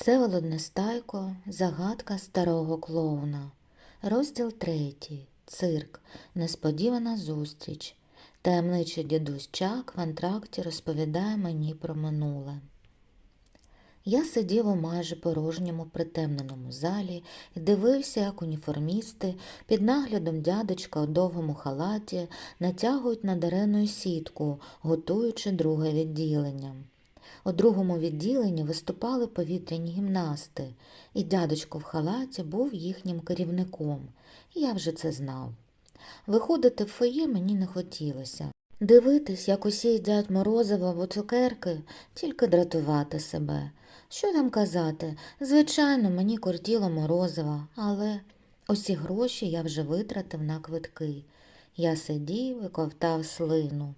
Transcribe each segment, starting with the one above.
Всеволод Нестайко Загадка старого клоуна. Розділ третій. Цирк. Несподівана зустріч. Таємничий дідусь Чак в антракті розповідає мені про минуле. Я сидів у майже порожньому притемненому залі і дивився, як уніформісти під наглядом дядечка у довгому халаті натягують над ареною сітку, готуючи друге відділення. У другому відділенні виступали повітряні гімнасти, і дядечко в халаті був їхнім керівником. Я вже це знав. Виходити в фоє мені не хотілося. Дивитись, як усі їдять морозиво або цукерки, тільки дратувати себе. Що там казати? Звичайно, мені кортіло морозива, але усі гроші я вже витратив на квитки. Я сидів і ковтав слину.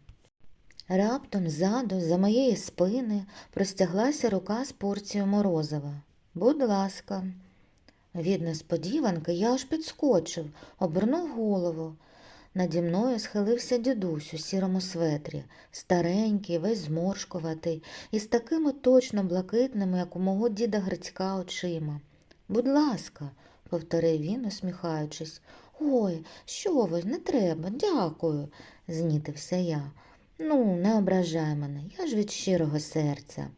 Раптом ззаду, за моєї спини, простяглася рука з порцією морозива. Будь ласка. Від несподіванки я аж підскочив, обернув голову. Наді мною схилився дідусь у сірому светрі, старенький, весь зморшкуватий, і з такими точно блакитними, як у мого діда Грицька, очима. Будь ласка, повторив він, усміхаючись. Ой, що ви, не треба, дякую, знітився я. Ну, не ображай мене, я ж від щирого серця.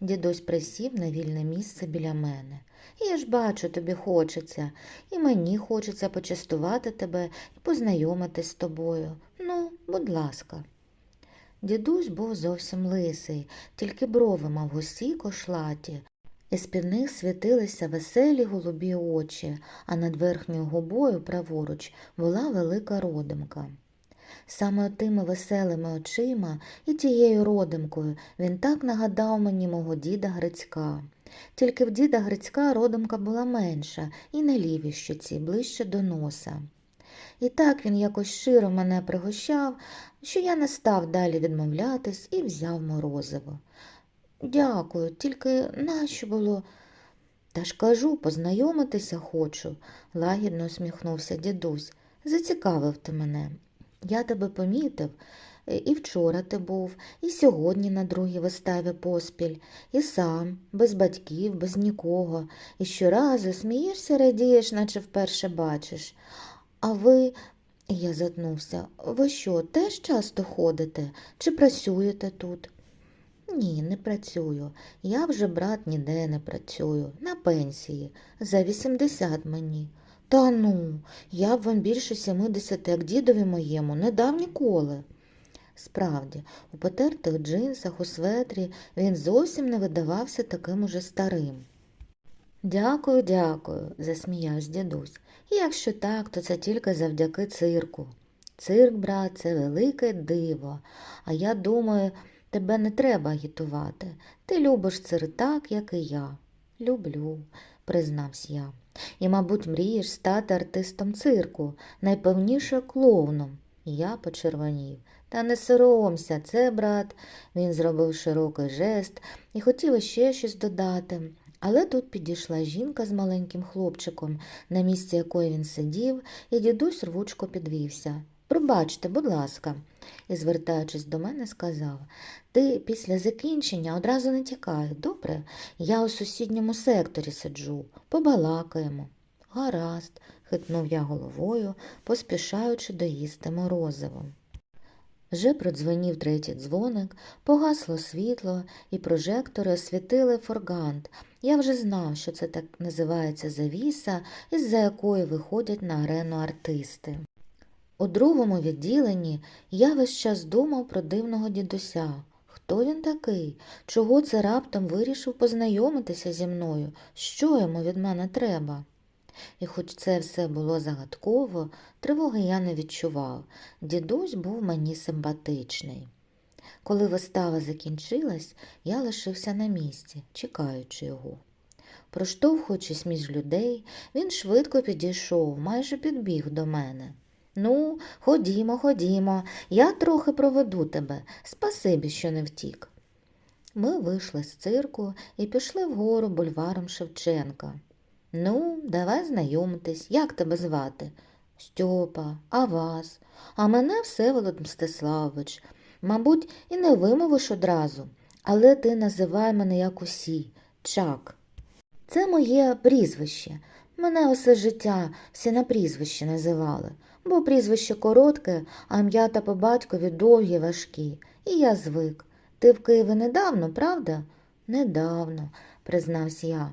Дідусь присів на вільне місце біля мене. Я ж бачу, тобі хочеться, і мені хочеться почастувати тебе і познайомитись з тобою. Ну, будь ласка. Дідусь був зовсім лисий, тільки брови мав густі й кошлаті, і з під них світилися веселі голубі очі, а над верхньою губою праворуч була велика родимка. Саме тими веселими очима і тією родимкою він так нагадав мені мого діда Грицька. Тільки в діда Грицька родимка була менша і на лівій щоці, ближче до носа. І так він якось широ мене пригощав, що я не став далі відмовлятись і взяв морозиво. Дякую, тільки нащо було? Та ж кажу, познайомитися хочу, лагідно усміхнувся дідусь. Зацікавив ти мене. Я тебе помітив, і вчора ти був, і сьогодні на другій виставі поспіль, і сам, без батьків, без нікого, і щоразу смієшся, радієш, наче вперше бачиш. А ви, я затнувся, ви що, теж часто ходите чи працюєте тут? Ні, не працюю. Я вже, брат, ніде не працюю, на пенсії, за 80 мені. Та ну, я б вам більше 70, як дідові моєму, не дав ніколи. Справді, у потертих джинсах, у светрі він зовсім не видавався таким уже старим. Дякую, дякую, засміявся дідусь. Якщо так, то це тільки завдяки цирку. Цирк, брат, це велике диво, а я думаю, тебе не треба агітувати. Ти любиш цирк так, як і я. Люблю, признався я. І, мабуть, мрієш стати артистом цирку, найпевніше клоуном. Я почервонів. Та не соромся, це, брат, він зробив широкий жест і хотів іще щось додати. Але тут підійшла жінка з маленьким хлопчиком, на місці якої він сидів, і дідусь рвучко підвівся. Пробачте, будь ласка, і, звертаючись до мене, сказав ти після закінчення одразу не тікай, добре? Я у сусідньому секторі сиджу, побалакаємо. Гаразд, хитнув я головою, поспішаючи доїсти морозиво. Вже продзвонів третій дзвоник, погасло світло, і прожектори освітили форгант. Я вже знав, що це так називається завіса, із-за якої виходять на арену артисти. У другому відділенні я весь час думав про дивного дідуся. Хто він такий? Чого це раптом вирішив познайомитися зі мною? Що йому від мене треба? І хоч це все було загадково, тривоги я не відчував. Дідусь був мені симпатичний. Коли вистава закінчилась, я лишився на місці, чекаючи його. Проштовхуючись між людей, він швидко підійшов, майже підбіг до мене. Ну, ходімо, ходімо, я трохи проведу тебе. Спасибі, що не втік. Ми вийшли з цирку і пішли вгору бульваром Шевченка. Ну, давай знайомитись, як тебе звати? Стьопа, а вас? А мене Всеволод Мстиславович. Мабуть, і не вимовиш одразу, але ти називай мене як усі, чак. Це моє прізвище. Мене усе життя всі на прізвище називали, бо прізвище коротке, а ім'я та по батькові довгі, важкі. І я звик. Ти в Києві недавно, правда? Недавно, признався я.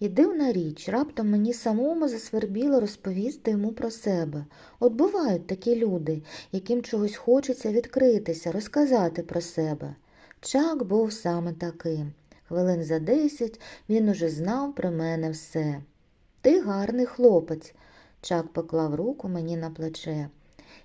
І дивна річ, раптом мені самому засвербіло розповісти йому про себе. От бувають такі люди, яким чогось хочеться відкритися, розказати про себе. Чак був саме таким. Хвилин за десять він уже знав про мене все. Ти гарний хлопець, Чак поклав руку мені на плече.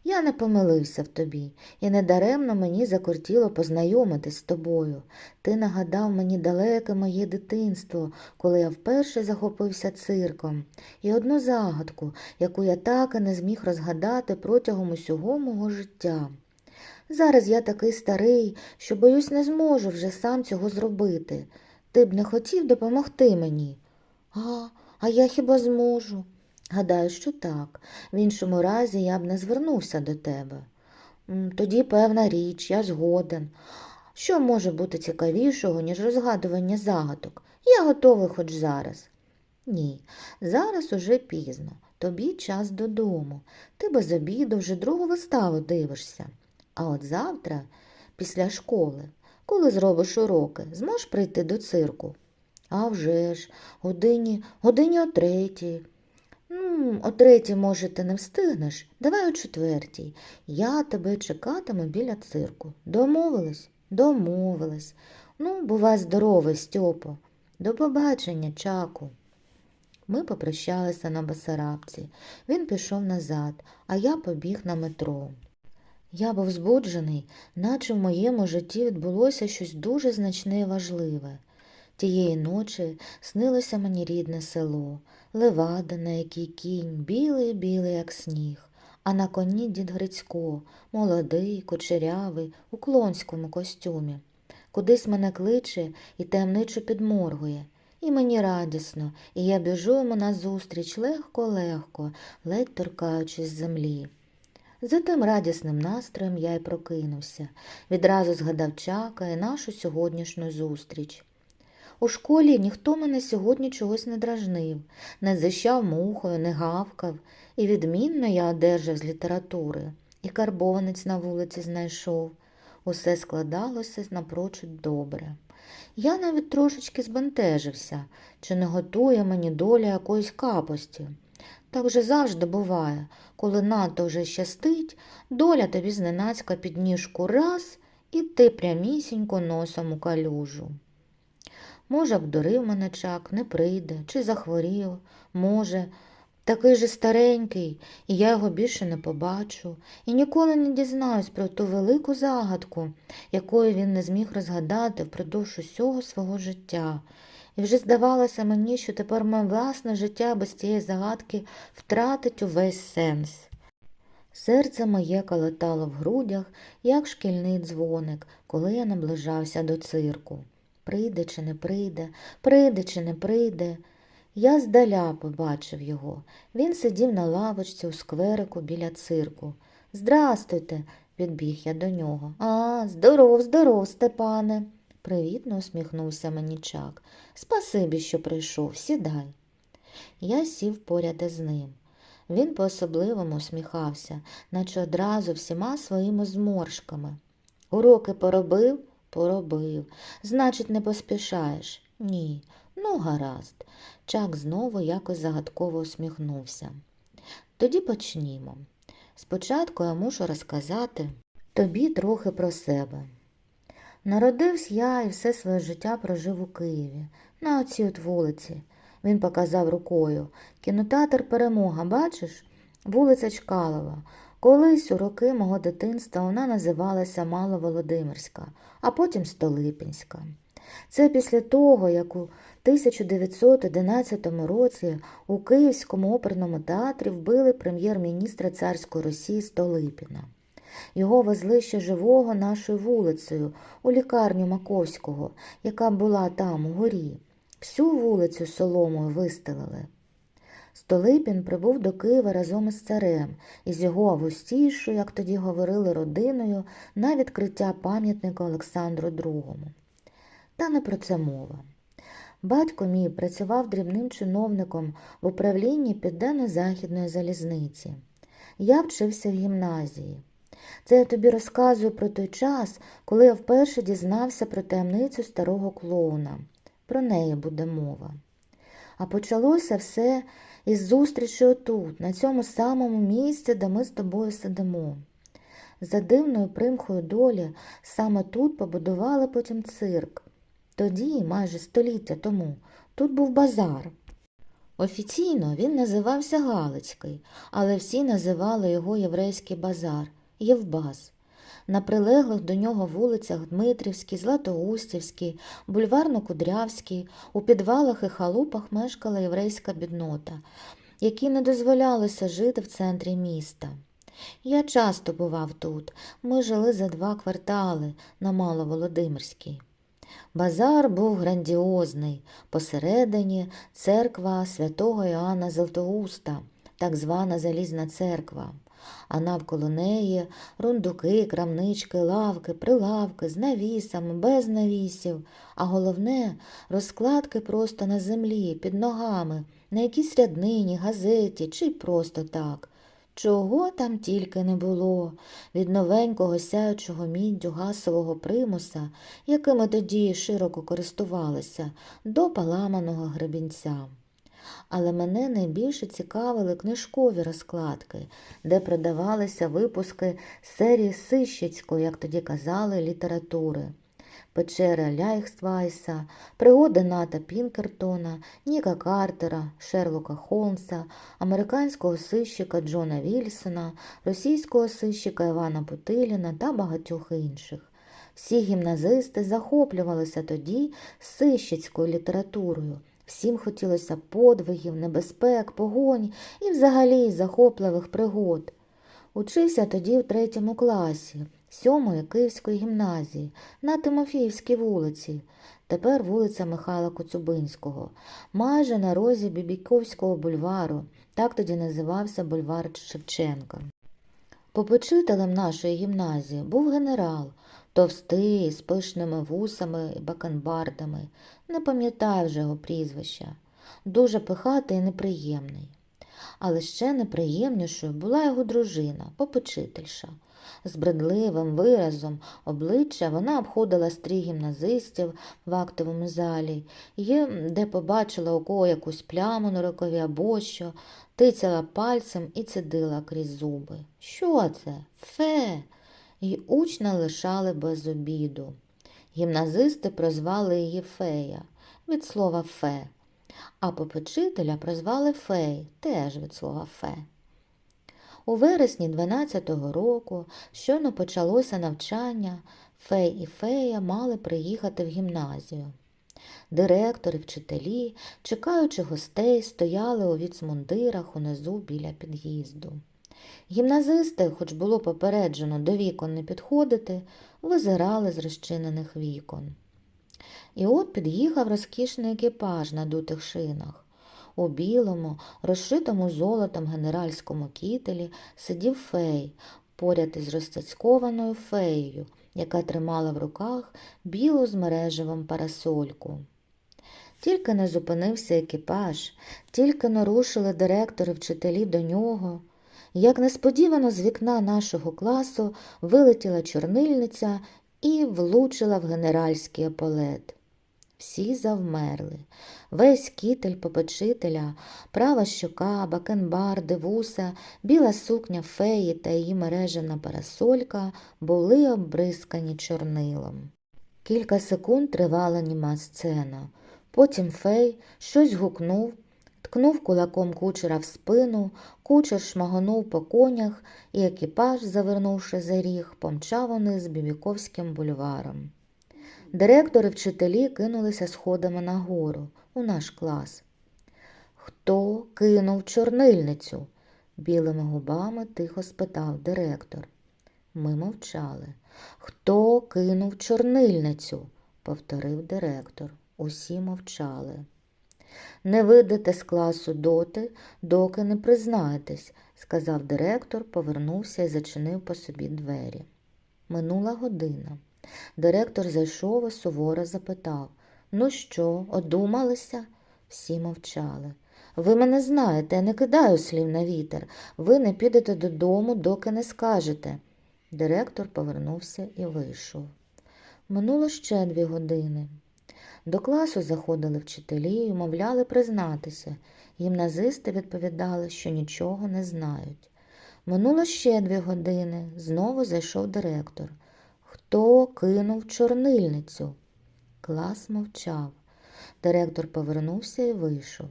Я не помилився в тобі, і недаремно мені закортіло познайомитись з тобою. Ти нагадав мені далеке моє дитинство, коли я вперше захопився цирком, і одну загадку, яку я так і не зміг розгадати протягом усього мого життя. Зараз я такий старий, що, боюсь, не зможу вже сам цього зробити. Ти б не хотів допомогти мені? А, а я хіба зможу? Гадаю, що так. В іншому разі я б не звернувся до тебе. Тоді певна річ, я згоден. Що може бути цікавішого, ніж розгадування загадок? Я готовий хоч зараз. Ні, зараз уже пізно. Тобі час додому. Ти без обіду вже другу виставу дивишся. А от завтра, після школи, коли зробиш уроки, зможеш прийти до цирку? А вже ж, годині, годині о третій. Ну, о третій, може, ти не встигнеш. Давай о четвертій. Я тебе чекатиму біля цирку. Домовились? Домовились. Ну, бувай здоровий, Стьопо. До побачення, чаку. Ми попрощалися на Басарабці. Він пішов назад, а я побіг на метро. Я був збуджений, наче в моєму житті відбулося щось дуже значне і важливе. Тієї ночі снилося мені рідне село, левада, на якій кінь, білий, білий, як сніг, а на коні дід Грицько, молодий, кучерявий, у клонському костюмі. Кудись мене кличе і таємничо підморгує. І мені радісно, і я біжу йому назустріч легко-легко, ледь торкаючись землі. За тим радісним настроєм я й прокинувся, відразу згадав чака і нашу сьогоднішню зустріч. У школі ніхто мене сьогодні чогось не дражнив, не зищав мухою, не гавкав, і відмінно я одержав з літератури, і карбованець на вулиці знайшов. Усе складалося напрочуд добре. Я навіть трошечки збентежився, чи не готує мені доля якоїсь капості. Так же завжди буває, коли надто вже щастить, доля тобі зненацька під ніжку раз, і ти прямісінько носом у калюжу. Може, обдурив мене чак, не прийде, чи захворів, може, такий же старенький, і я його більше не побачу, і ніколи не дізнаюсь про ту велику загадку, якої він не зміг розгадати впродовж усього свого життя. І вже здавалося мені, що тепер моє власне життя без цієї загадки втратить увесь сенс. Серце моє калатало в грудях, як шкільний дзвоник, коли я наближався до цирку. Прийде чи не прийде, прийде чи не прийде. Я здаля побачив його. Він сидів на лавочці у скверику біля цирку. Здрастуйте, підбіг я до нього. А, здоров, здоров, Степане. Привітно усміхнувся мені чак. Спасибі, що прийшов, сідай. Я сів поряд із ним. Він по-особливому усміхався, наче одразу всіма своїми зморшками. Уроки поробив? Поробив. Значить, не поспішаєш? Ні. Ну, гаразд. Чак знову якось загадково усміхнувся. Тоді почнімо. Спочатку я мушу розказати тобі трохи про себе. Народився я і все своє життя прожив у Києві, на оцій от вулиці. Він показав рукою. Кінотеатр Перемога, бачиш? Вулиця Чкалова. Колись у роки мого дитинства вона називалася Маловолодимирська, а потім Столипінська. Це після того, як у 1911 році у Київському оперному театрі вбили прем'єр-міністра царської Росії Столипіна. Його везли ще живого нашою вулицею у лікарню Маковського, яка була там, у горі. Всю вулицю соломою вистелили. Столипін прибув до Києва разом із царем і з його августійшою, як тоді говорили, родиною на відкриття пам'ятника Олександру II. Та не про це мова. Батько мій працював дрібним чиновником в управлінні Південно-Західної залізниці. Я вчився в гімназії. Це я тобі розказую про той час, коли я вперше дізнався про таємницю старого клоуна. Про неї буде мова. А почалося все із зустрічі отут, на цьому самому місці, де ми з тобою сидимо. За дивною примхою долі саме тут побудували потім цирк. Тоді, майже століття тому, тут був базар. Офіційно він називався Галицький, але всі називали його Єврейський базар Євбаз. На прилеглих до нього вулицях Дмитрівській, Златоустівській, Бульварно-Кудрявській, у підвалах і халупах мешкала єврейська біднота, якій не дозволялося жити в центрі міста. Я часто бував тут. Ми жили за два квартали на Маловолодимирській. Базар був грандіозний. Посередині церква святого Іоанна Златоуста, так звана Залізна церква, а навколо неї рундуки, крамнички, лавки, прилавки з навісами, без навісів, а головне розкладки просто на землі, під ногами, на якійсь ряднині, газеті чи просто так. Чого там тільки не було, від новенького сяючого міддю гасового примуса, якими тоді широко користувалися, до поламаного гребінця. Але мене найбільше цікавили книжкові розкладки, де продавалися випуски серії Сищицької, як тоді казали, літератури. Печера Ляйхствайса, пригоди Ната Пінкертона, Ніка Картера, Шерлока Холмса, американського сищика Джона Вільсона, російського сищика Івана Путиліна та багатьох інших. Всі гімназисти захоплювалися тоді сищицькою літературою. Всім хотілося подвигів, небезпек, погонь і взагалі захопливих пригод. Учився тоді в третьому класі, сьомої Київської гімназії, на Тимофіївській вулиці, тепер вулиця Михайла Коцюбинського, майже на розі Бібіковського бульвару, так тоді називався бульвар Шевченка. Попечителем нашої гімназії був генерал, товстий, з пишними вусами і бакенбардами, не пам'ятаю вже його прізвища, дуже пихатий і неприємний. Але ще неприємнішою була його дружина, попечительша. З бредливим виразом обличчя вона обходила стрій гімназистів в актовому залі і, де побачила у кого якусь пляму на рукаві або що, тицяла пальцем і цідила крізь зуби. Що це? Фе. І учня лишали без обіду. Гімназисти прозвали її Фея від слова фе, а попечителя прозвали Фей теж від слова фе. У вересні 12-го року, щойно почалося навчання, Фей і Фея мали приїхати в гімназію. Директори, вчителі, чекаючи гостей, стояли у віцмундирах унизу біля під'їзду. Гімназисти, хоч було попереджено до вікон не підходити, визирали з розчинених вікон. І от під'їхав розкішний екіпаж на дутих шинах. У білому, розшитому золотом генеральському кітелі сидів фей поряд із розцяцькованою феєю, яка тримала в руках білу з мережевом парасольку. Тільки не зупинився екіпаж, тільки не рушили директори вчителі до нього. Як несподівано з вікна нашого класу вилетіла чорнильниця і влучила в генеральський еполет. Всі завмерли. Весь кітель попечителя, права щока, бакенбарди, вуса, біла сукня феї та її мережена парасолька були обрискані чорнилом. Кілька секунд тривала німа сцена. Потім фей щось гукнув, ткнув кулаком кучера в спину, кучер шмагонув по конях, і екіпаж, завернувши за ріг, помчав униз Бібіковським бульваром. Директори вчителі кинулися сходами нагору у наш клас. Хто кинув чорнильницю? білими губами тихо спитав директор. Ми мовчали. Хто кинув чорнильницю? повторив директор. Усі мовчали. Не вийдете з класу доти, доки не признаєтесь, сказав директор, повернувся і зачинив по собі двері. Минула година. Директор зайшов і суворо запитав Ну що, одумалися? Всі мовчали. Ви мене знаєте, я не кидаю слів на вітер. Ви не підете додому, доки не скажете. Директор повернувся і вийшов. Минуло ще дві години. До класу заходили вчителі і умовляли признатися. Гімназисти відповідали, що нічого не знають. Минуло ще дві години. Знову зайшов директор. Хто кинув чорнильницю? Клас мовчав. Директор повернувся і вийшов.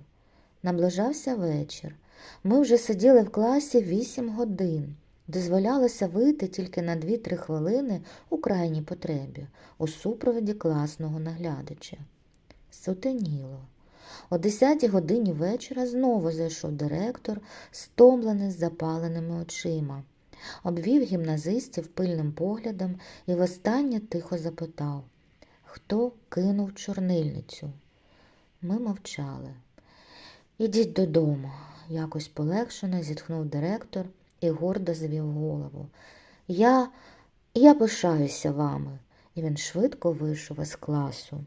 Наближався вечір. Ми вже сиділи в класі вісім годин. Дозволялося вийти тільки на 2-3 хвилини у крайній потребі, у супроводі класного наглядача. Сутеніло. О 10 годині вечора знову зайшов директор, стомлений з запаленими очима. Обвів гімназистів пильним поглядом і востаннє тихо запитав, хто кинув чорнильницю. Ми мовчали. Ідіть додому, якось полегшено зітхнув директор і гордо звів голову. Я, я пишаюся вами. І він швидко вийшов із класу.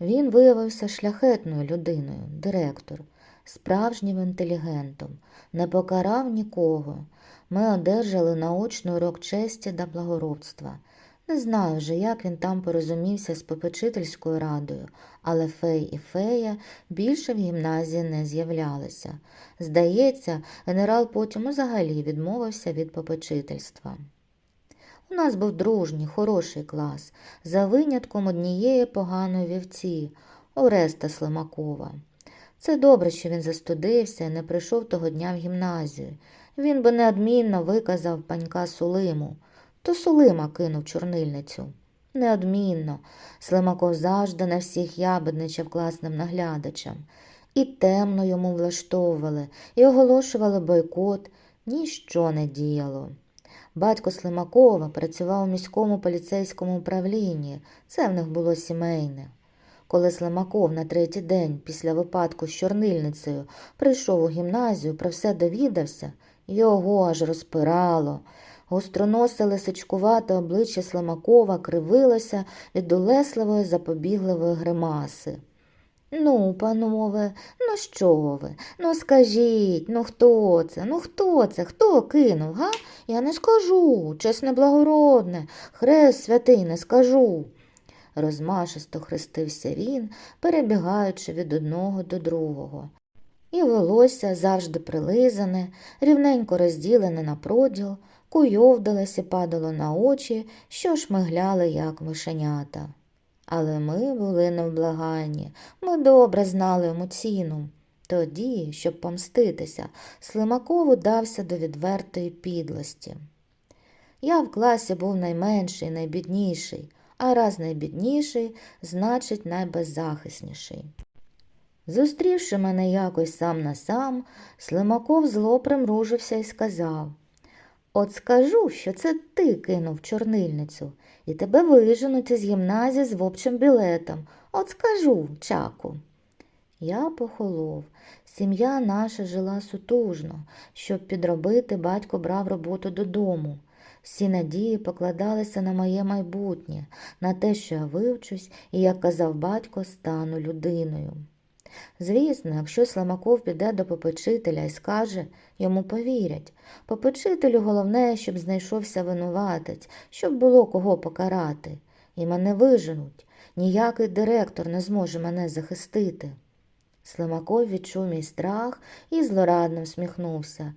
Він виявився шляхетною людиною, директор, справжнім інтелігентом, не покарав нікого. Ми одержали наочний урок честі та благородства. Не знаю вже, як він там порозумівся з попечительською радою, але фей і фея більше в гімназії не з'являлися. Здається, генерал потім взагалі відмовився від попечительства. У нас був дружній, хороший клас, за винятком однієї поганої вівці Ореста Слимакова. Це добре, що він застудився і не прийшов того дня в гімназію. Він би неодмінно виказав панька Сулиму. То Сулима кинув чорнильницю. Неодмінно. Слимаков завжди на всіх ябедничав класним наглядачем. І темно йому влаштовували, і оголошували бойкот. Ніщо не діяло. Батько Слимакова працював у міському поліцейському управлінні. Це в них було сімейне. Коли Слимаков на третій день після випадку з чорнильницею прийшов у гімназію, про все довідався, його аж розпирало. Гостроносе лисичкувате обличчя Слимакова кривилося від улесливої запобігливої гримаси. Ну, панове, ну що ви? Ну скажіть, ну хто це? Ну хто це? Хто кинув, га? Я не скажу, чесне благородне, хрест святий не скажу. Розмашисто хрестився він, перебігаючи від одного до другого. І волосся завжди прилизане, рівненько розділене на проділ, куйовдалося і падало на очі, що шмигляли, як мишенята. Але ми були невблаганні, ми добре знали йому ціну. Тоді, щоб помститися, Слимакову дався до відвертої підлості. Я в класі був найменший, найбідніший, а раз найбідніший, значить найбеззахисніший. Зустрівши мене якось сам на сам, Слимаков зло примружився і сказав От скажу, що це ти кинув чорнильницю, і тебе виженуть із гімназії з вовчим білетом. От скажу, чаку. Я похолов. Сім'я наша жила сутужно. Щоб підробити, батько брав роботу додому. Всі надії покладалися на моє майбутнє, на те, що я вивчусь і, як казав батько, стану людиною. Звісно, якщо Слимаков піде до попечителя і скаже, йому повірять. Попечителю головне, щоб знайшовся винуватець, щоб було кого покарати. І мене виженуть. Ніякий директор не зможе мене захистити. Слимаков відчув мій страх і злорадно всміхнувся.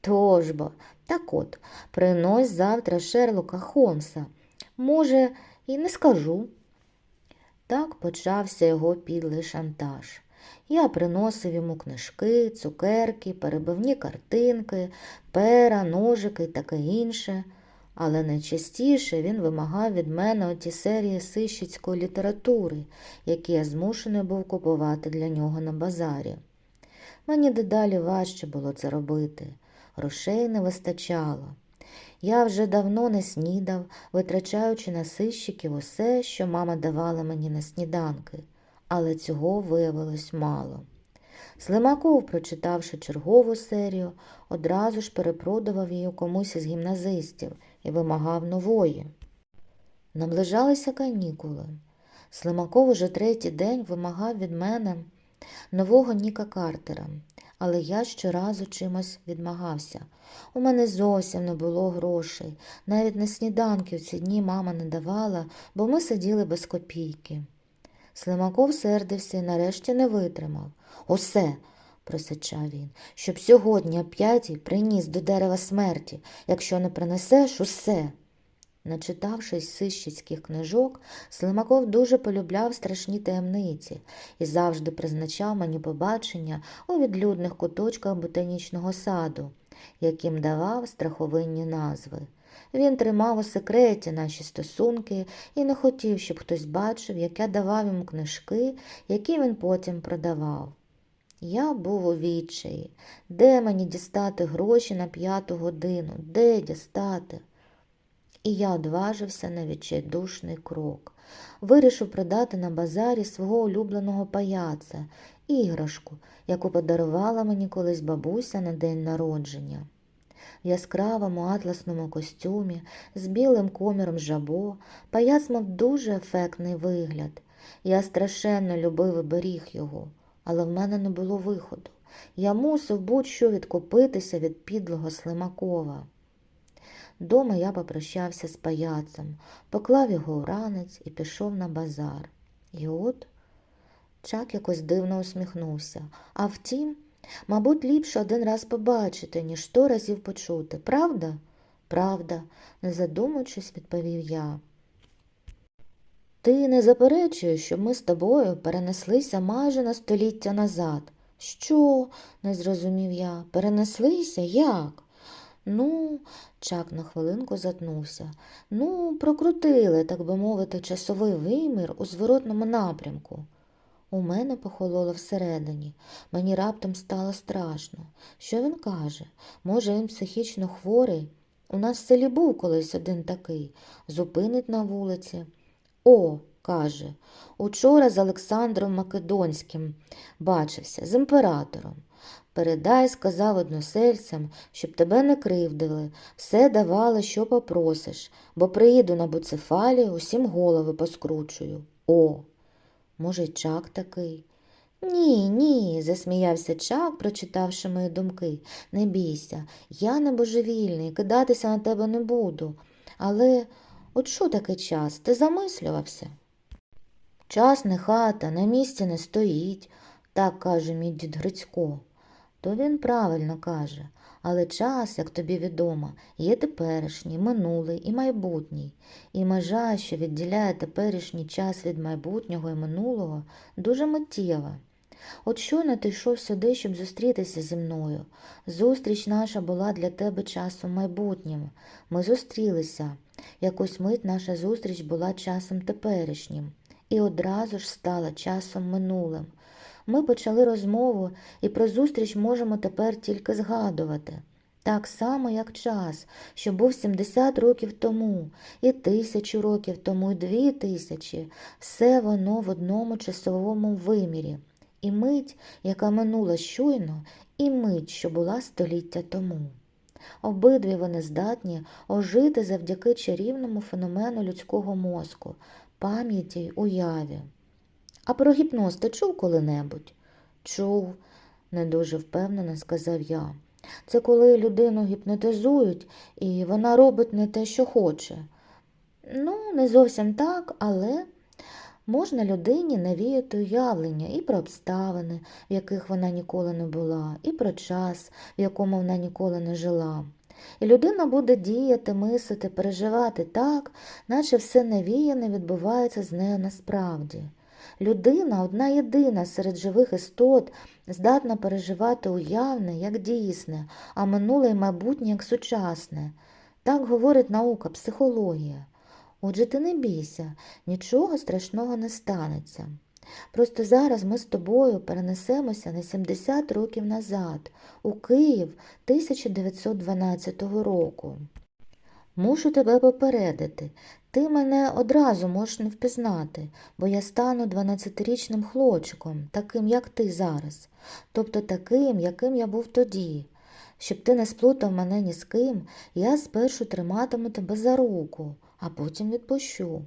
Тож бо, так от, принось завтра Шерлока Холмса. Може, і не скажу. Так почався його підлий шантаж. Я приносив йому книжки, цукерки, перебивні картинки, пера, ножики і таке інше, але найчастіше він вимагав від мене оті серії сищицької літератури, які я змушений був купувати для нього на базарі. Мені дедалі важче було це робити, грошей не вистачало. Я вже давно не снідав, витрачаючи на сищиків усе, що мама давала мені на сніданки але цього виявилось мало. Слимаков, прочитавши чергову серію, одразу ж перепродавав її комусь із гімназистів і вимагав нової. Наближалися канікули. Слимаков уже третій день вимагав від мене нового Ніка Картера, але я щоразу чимось відмагався. У мене зовсім не було грошей. Навіть на сніданки у ці дні мама не давала, бо ми сиділи без копійки. Слимаков сердився і нарешті не витримав. Усе, просичав він, щоб сьогодні о п'ятій приніс до дерева смерті. Якщо не принесеш, усе. Начитавшись сищицьких книжок, Слимаков дуже полюбляв страшні таємниці і завжди призначав мені побачення у відлюдних куточках ботанічного саду, яким давав страховинні назви. Він тримав у секреті наші стосунки і не хотів, щоб хтось бачив, як я давав йому книжки, які він потім продавав. Я був у відчаї. Де мені дістати гроші на п'яту годину? Де дістати? І я одважився на відчайдушний крок. Вирішив продати на базарі свого улюбленого паяця, іграшку, яку подарувала мені колись бабуся на день народження. В яскравому атласному костюмі з білим коміром жабо паяц мав дуже ефектний вигляд. Я страшенно любив і беріг його, але в мене не було виходу. Я мусив будь-що відкупитися від підлого Слимакова. Дома я попрощався з паяцем, поклав його у ранець і пішов на базар. І от Чак якось дивно усміхнувся. А втім, мабуть, ліпше один раз побачити, ніж сто разів почути. Правда? Правда, не задумуючись, відповів я. Ти не заперечуєш, щоб ми з тобою перенеслися майже на століття назад. Що? не зрозумів я. Перенеслися? Як? Ну, Чак на хвилинку затнувся. Ну, прокрутили, так би мовити, часовий вимір у зворотному напрямку. У мене похололо всередині. Мені раптом стало страшно. Що він каже? Може, він психічно хворий? У нас в селі був колись один такий. Зупинить на вулиці. О, каже, учора з Олександром Македонським бачився, з імператором. Передай, сказав односельцям, щоб тебе не кривдили, все давали, що попросиш, бо приїду на буцефалі, усім голови поскручую. О, може, чак такий. Ні, ні, засміявся Чак, прочитавши мої думки. Не бійся, я не божевільний, кидатися на тебе не буду. Але от що таке час? Ти замислювався? Час не хата, на місці не стоїть, так каже мій дід Грицько. То він правильно каже, але час, як тобі відомо, є теперішній, минулий і майбутній, і межа, що відділяє теперішній час від майбутнього і минулого, дуже миттєва. От щойно ти йшов сюди, щоб зустрітися зі мною. Зустріч наша була для тебе часом майбутнім. Ми зустрілися. Якусь мить наша зустріч була часом теперішнім, і одразу ж стала часом минулим. Ми почали розмову і про зустріч можемо тепер тільки згадувати. Так само, як час, що був 70 років тому, і тисячу років тому, і дві тисячі, все воно в одному часовому вимірі. І мить, яка минула щойно, і мить, що була століття тому. Обидві вони здатні ожити завдяки чарівному феномену людського мозку, пам'яті й уяві. А про гіпноз ти чув коли-небудь? Чув, не дуже впевнено сказав я. Це коли людину гіпнотизують, і вона робить не те, що хоче. Ну, не зовсім так, але можна людині навіяти уявлення і про обставини, в яких вона ніколи не була, і про час, в якому вона ніколи не жила. І людина буде діяти, мислити, переживати так, наче все навіяне відбувається з нею насправді. Людина одна єдина серед живих істот, здатна переживати уявне, як дійсне, а минуле й майбутнє як сучасне. Так говорить наука, психологія. Отже, ти не бійся, нічого страшного не станеться. Просто зараз ми з тобою перенесемося на 70 років назад, у Київ 1912 року. Мушу тебе попередити, ти мене одразу можеш не впізнати, бо я стану 12-річним хлопчиком, таким, як ти зараз, тобто таким, яким я був тоді. Щоб ти не сплутав мене ні з ким, я спершу триматиму тебе за руку, а потім відпущу.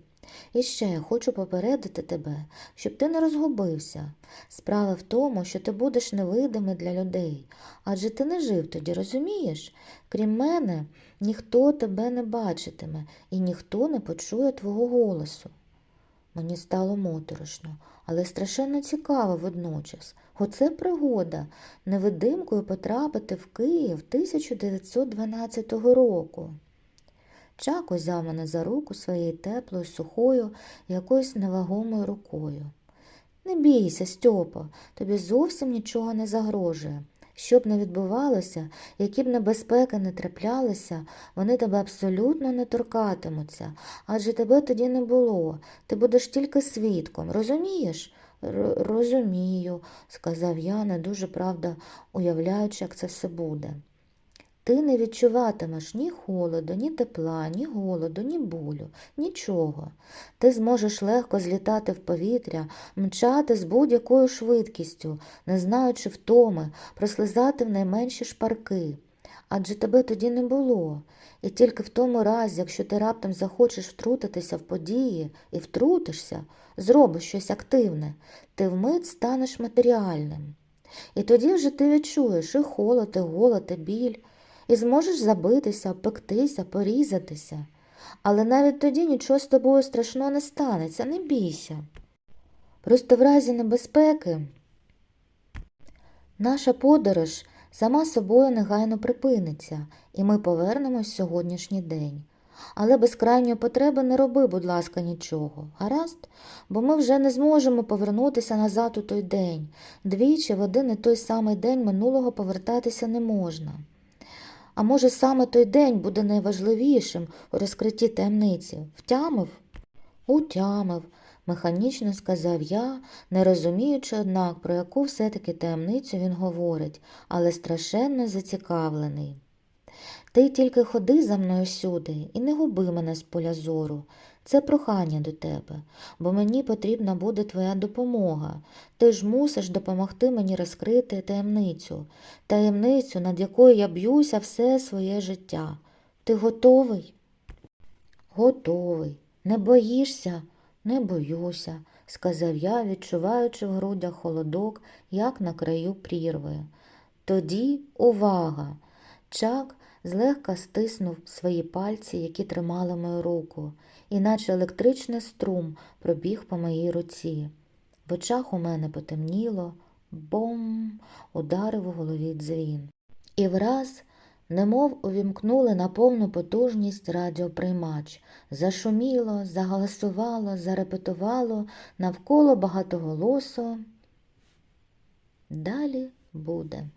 І ще хочу попередити тебе, щоб ти не розгубився. Справа в тому, що ти будеш невидимий для людей, адже ти не жив тоді, розумієш? Крім мене, ніхто тебе не бачитиме і ніхто не почує твого голосу. Мені стало моторошно, але страшенно цікаво водночас. Оце пригода невидимкою потрапити в Київ 1912 року. Чак узяв мене за руку своєю теплою, сухою, якоюсь невагомою рукою. Не бійся, Стьопо, тобі зовсім нічого не загрожує. Що б не відбувалося, які б небезпеки не траплялися, вони тебе абсолютно не торкатимуться, адже тебе тоді не було. Ти будеш тільки свідком, розумієш? «Р- Розумію, сказав я, не дуже правда уявляючи, як це все буде. Ти не відчуватимеш ні холоду, ні тепла, ні голоду, ні болю, нічого. Ти зможеш легко злітати в повітря, мчати з будь-якою швидкістю, не знаючи втоми, прослизати в найменші шпарки. Адже тебе тоді не було. І тільки в тому разі, якщо ти раптом захочеш втрутитися в події і втрутишся, зробиш щось активне, ти вмить станеш матеріальним. І тоді вже ти відчуєш і холод, і голод, і біль, і зможеш забитися, пектися, порізатися. Але навіть тоді нічого з тобою страшного не станеться, не бійся. Просто в разі небезпеки наша подорож сама собою негайно припиниться, і ми повернемось в сьогоднішній день. Але без крайньої потреби не роби, будь ласка, нічого, гаразд? Бо ми вже не зможемо повернутися назад у той день. Двічі в один і той самий день минулого повертатися не можна. А може, саме той день буде найважливішим у розкритті таємниці? Втямив? Утямив, механічно сказав я, не розуміючи, однак, про яку все-таки таємницю він говорить, але страшенно зацікавлений. Ти тільки ходи за мною сюди і не губи мене з поля зору. Це прохання до тебе, бо мені потрібна буде твоя допомога. Ти ж мусиш допомогти мені розкрити таємницю, таємницю, над якою я б'юся все своє життя. Ти готовий? Готовий. Не боїшся? Не боюся, сказав я, відчуваючи в грудях холодок, як на краю прірви. Тоді увага! Чак злегка стиснув свої пальці, які тримали мою руку, і наче електричний струм пробіг по моїй руці. В очах у мене потемніло, бом, ударив у голові дзвін. І враз, немов увімкнули на повну потужність радіоприймач. Зашуміло, заголосувало, зарепетувало навколо багатоголосо. Далі буде.